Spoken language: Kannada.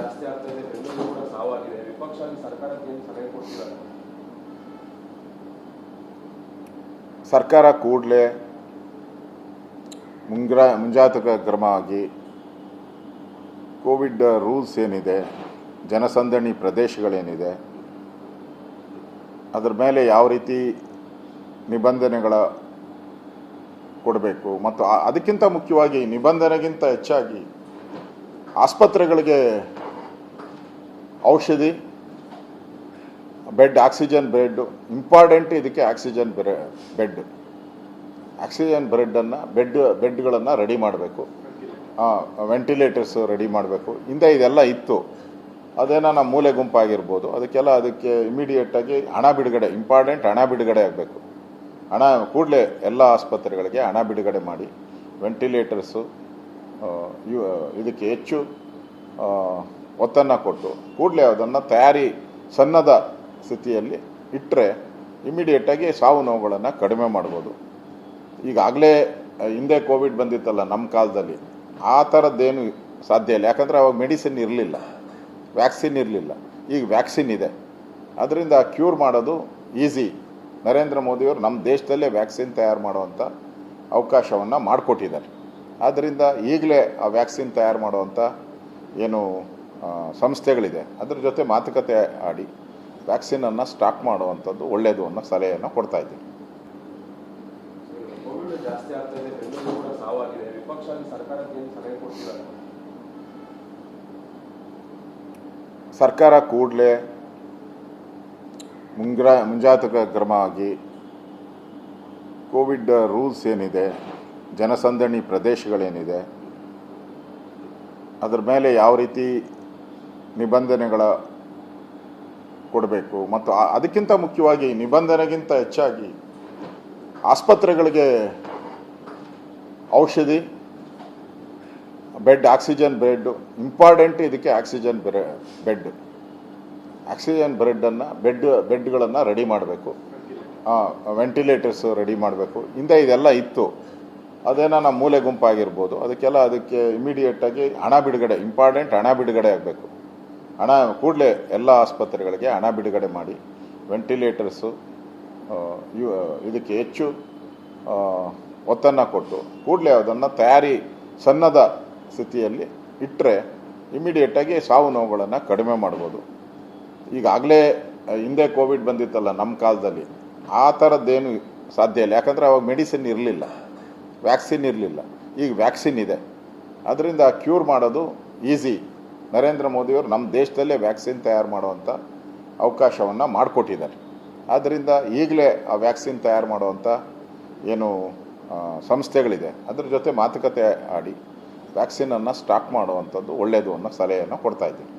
ಜಾಸ್ತಿ ಆಗ್ತಾ ಇದೆ, ಬೆಂಗಳೂರು ಕೂಡ ಸಾವಾಗಿದೆ. ವಿಪಕ್ಷ ಸರ್ಕಾರಕ್ಕೆ ಏನು ಸಲಹೆ ಕೊಡ್ತಿದ್ದಾರೆ ಸರ್ಕಾರ ಕೂಡಲೇ ಮುಂಗ್ರ ಮುಂಜಾಗ್ರತಾ ಕ್ರಮ ಆಗಿ ಕೋವಿಡ್ ರೂಲ್ಸ್ ಏನಿದೆ, ಜನಸಂದಣಿ ಪ್ರದೇಶಗಳೇನಿದೆ, ಅದರ ಮೇಲೆ ಯಾವ ರೀತಿ ನಿಬಂಧನೆಗಳ ಕೊಡಬೇಕು ಮತ್ತು ಅದಕ್ಕಿಂತ ಮುಖ್ಯವಾಗಿ ನಿಬಂಧನೆಗಿಂತ ಹೆಚ್ಚಾಗಿ ಆಸ್ಪತ್ರೆಗಳಿಗೆ ಔಷಧಿ, ಬೆಡ್, ಆಕ್ಸಿಜನ್ ಬೆಡ್, ಇಂಪಾರ್ಟೆಂಟ್ ಇದಕ್ಕೆ ಆಕ್ಸಿಜನ್ ಬೆಡ್. ಆಕ್ಸಿಜನ್ ಬೆಡ್ಡನ್ನು ಬೆಡ್, ಬೆಡ್ಗಳನ್ನು ರೆಡಿ ಮಾಡಬೇಕು. ವೆಂಟಿಲೇಟರ್ಸ್ ರೆಡಿ ಮಾಡಬೇಕು. ಹಿಂದೆ ಇದೆಲ್ಲ ಇತ್ತು. ಅದೇನೋ ನಮ್ಮ ಮೂಲೆ ಗುಂಪಾಗಿರ್ಬೋದು. ಅದಕ್ಕೆಲ್ಲ ಅದಕ್ಕೆ ಇಮಿಡಿಯೇಟಾಗಿ ಹಣ ಬಿಡುಗಡೆ, ಇಂಪಾರ್ಟೆಂಟ್ ಹಣ ಬಿಡುಗಡೆ ಆಗಬೇಕು. ಹಣ, ಕೂಡಲೇ ಎಲ್ಲ ಆಸ್ಪತ್ರೆಗಳಿಗೆ ಹಣ ಬಿಡುಗಡೆ ಮಾಡಿ. ವೆಂಟಿಲೇಟರ್ಸು ಇದಕ್ಕೆ ಹೆಚ್ಚು ಒತ್ತನ್ನು ಕೊಟ್ಟು ಕೂಡಲೇ ಅದನ್ನು ತಯಾರಿ ಸನ್ನದ ಸ್ಥಿತಿಯಲ್ಲಿ ಇಟ್ಟರೆ ಇಮಿಡಿಯೇಟಾಗಿ ಸಾವು ನೋವುಗಳನ್ನು ಕಡಿಮೆ ಮಾಡ್ಬೋದು. ಈಗಾಗಲೇ ಹಿಂದೆ ಕೋವಿಡ್ ಬಂದಿತ್ತಲ್ಲ ನಮ್ಮ ಕಾಲದಲ್ಲಿ, ಆ ಥರದ್ದೇನು ಸಾಧ್ಯ ಇಲ್ಲ. ಯಾಕಂದರೆ ಅವಾಗ ಮೆಡಿಸಿನ್ ಇರಲಿಲ್ಲ, ವ್ಯಾಕ್ಸಿನ್ ಇರಲಿಲ್ಲ. ಈಗ ವ್ಯಾಕ್ಸಿನ್ ಇದೆ. ಅದರಿಂದ ಕ್ಯೂರ್ ಮಾಡೋದು ಈಸಿ. ನರೇಂದ್ರ ಮೋದಿಯವರು ನಮ್ಮ ದೇಶದಲ್ಲೇ ವ್ಯಾಕ್ಸಿನ್ ತಯಾರು ಮಾಡುವಂಥ ಅವಕಾಶವನ್ನು ಮಾಡಿಕೊಟ್ಟಿದ್ದಾರೆ. ಆದ್ದರಿಂದ ಈಗಲೇ ಆ ವ್ಯಾಕ್ಸಿನ್ ತಯಾರು ಮಾಡುವಂಥ ಏನು ಸಂಸ್ಥೆಗಳಿದೆ. ಅದ್ರ ಜೊತೆ ಮಾತುಕತೆ ಆಡಿ ವ್ಯಾಕ್ಸಿನನ್ನು ಸ್ಟಾಕ್ ಮಾಡುವಂಥದ್ದು ಒಳ್ಳೆಯದು ಅನ್ನೋ ಸಲಹೆಯನ್ನು ಕೊಡ್ತಾ ಇದ್ದೀನಿ. ಸರ್ಕಾರ ಕೂಡಲೇ ಮುಂಗ್ರ ಮುಂಜಾಗ್ರತಾ ಕ್ರಮವಾಗಿ ಆಗಿ ಕೋವಿಡ್ ರೂಲ್ಸ್ ಏನಿದೆ ಜನಸಂದಣಿ ಪ್ರದೇಶಗಳೇನಿದೆ ಅದರ ಮೇಲೆ ಯಾವ ರೀತಿ ನಿಬಂಧನೆಗಳ ಕೊಡಬೇಕು. ಮತ್ತು ಅದಕ್ಕಿಂತ ಮುಖ್ಯವಾಗಿ ನಿಬಂಧನೆಗಿಂತ ಹೆಚ್ಚಾಗಿ ಆಸ್ಪತ್ರೆಗಳಿಗೆ ಔಷಧಿ, ಬೆಡ್, ಆಕ್ಸಿಜನ್ ಬೆಡ್, ಇಂಪಾರ್ಟೆಂಟ್ ಇದಕ್ಕೆ ಆಕ್ಸಿಜನ್ ಬೆಡ್. ಆಕ್ಸಿಜನ್ ಬ್ರೆಡ್ಡನ್ನು, ಬೆಡ್, ಬೆಡ್ಗಳನ್ನು ರೆಡಿ ಮಾಡಬೇಕು. ವೆಂಟಿಲೇಟರ್ಸ್ ರೆಡಿ ಮಾಡಬೇಕು. ಹಿಂದೆ ಇದೆಲ್ಲ ಇತ್ತು. ಅದೇನೋ ನಮ್ಮ ಮೂಲೆ ಗುಂಪಾಗಿರ್ಬೋದು. ಅದಕ್ಕೆಲ್ಲ ಅದಕ್ಕೆ ಇಮಿಡಿಯೇಟಾಗಿ ಹಣ ಬಿಡುಗಡೆ ಇಂಪಾರ್ಟೆಂಟ್ ಹಣ ಬಿಡುಗಡೆ ಆಗಬೇಕು. ಹಣ ಕೂಡಲೇ ಎಲ್ಲ ಆಸ್ಪತ್ರೆಗಳಿಗೆ ಹಣ ಬಿಡುಗಡೆ ಮಾಡಿ ವೆಂಟಿಲೇಟರ್ಸು ಇದಕ್ಕೆ ಹೆಚ್ಚು ಒತ್ತನ್ನು ಕೊಟ್ಟು ಕೂಡಲೇ ಅದನ್ನು ತಯಾರಿ ಸನ್ನದ ಸ್ಥಿತಿಯಲ್ಲಿ ಇಟ್ಟರೆ ಇಮಿಡಿಯೇಟಾಗಿ ಸಾವು ನೋವುಗಳನ್ನು ಕಡಿಮೆ ಮಾಡ್ಬೋದು. ಈಗಾಗಲೇ ಹಿಂದೆ ಕೋವಿಡ್ ಬಂದಿತ್ತಲ್ಲ ನಮ್ಮ ಕಾಲದಲ್ಲಿ, ಆ ಥರದ್ದೇನು ಸಾಧ್ಯ ಇಲ್ಲ. ಯಾಕಂದರೆ ಅವಾಗ ಮೆಡಿಸಿನ್ ಇರಲಿಲ್ಲ ವ್ಯಾಕ್ಸಿನ್ ಇರಲಿಲ್ಲ. ಈಗ ವ್ಯಾಕ್ಸಿನ್ ಇದೆ. ಅದರಿಂದ ಕ್ಯೂರ್ ಮಾಡೋದು ಈಸಿ ನರೇಂದ್ರ ಮೋದಿಯವರು ನಮ್ಮ ದೇಶದಲ್ಲೇ ವ್ಯಾಕ್ಸಿನ್ ತಯಾರು ಮಾಡುವಂಥ ಅವಕಾಶವನ್ನು ಮಾಡಿಕೊಟ್ಟಿದ್ದಾರೆ. ಆದ್ದರಿಂದ ಈಗಲೇ ಆ ವ್ಯಾಕ್ಸಿನ್ ತಯಾರು ಮಾಡುವಂಥ ಏನು ಸಂಸ್ಥೆಗಳಿದೆ. ಅದ್ರ ಜೊತೆ ಮಾತುಕತೆ ಆಡಿ ವ್ಯಾಕ್ಸಿನನ್ನು ಸ್ಟಾಕ್ ಮಾಡುವಂಥದ್ದು ಒಳ್ಳೆಯದು ಅನ್ನೋ ಸಲಹೆಯನ್ನು ಕೊಡ್ತಾ ಇದ್ದೀನಿ.